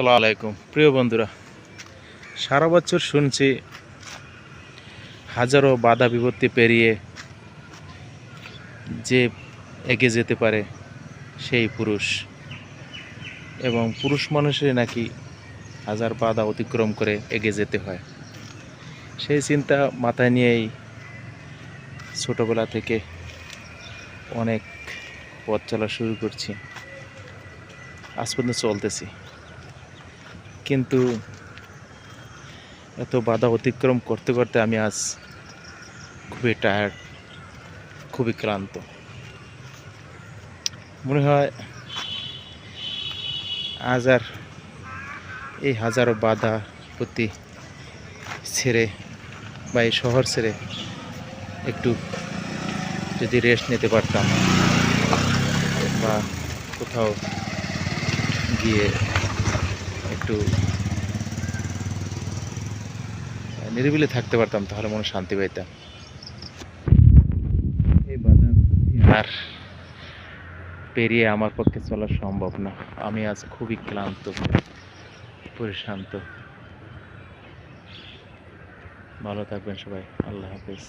আসসালামু আলাইকুম। প্রিয় বন্ধুরা, সারা বছর শুনছি হাজারো বাধা বিপত্তি পেরিয়ে যে এগিয়ে যেতে পারে সেই পুরুষ। এবং পুরুষ মানুষের নাকি হাজার বাধা অতিক্রম করে এগিয়ে যেতে হয়। সেই চিন্তা মাথায় নিয়েই ছোটোবেলা থেকে অনেক পথ চলা শুরু করছি। আজ পর্যন্ত চলতেছি। কিন্তু এত বাধা অতিক্রম করতে করতে আমি আজ খুবই টায়ার্ড খুবই ক্লান্ত। মনে হয় আজ আর এই হাজারো বাধা প্রতি ছেড়ে বা এই শহর ছেড়ে একটু যদি রেস্ট নিতে পারতাম বা কোথাও গিয়ে একটু নিরিবিলি থাকতে পারতাম, তাহলে মনে শান্তি পাইতাম। এই আর পেরিয়ে আমার পক্ষে চলা সম্ভব না। আমি আজ খুবই ক্লান্ত, পরিশান্ত। ভালো থাকবেন সবাই, আল্লাহ হাফিজ।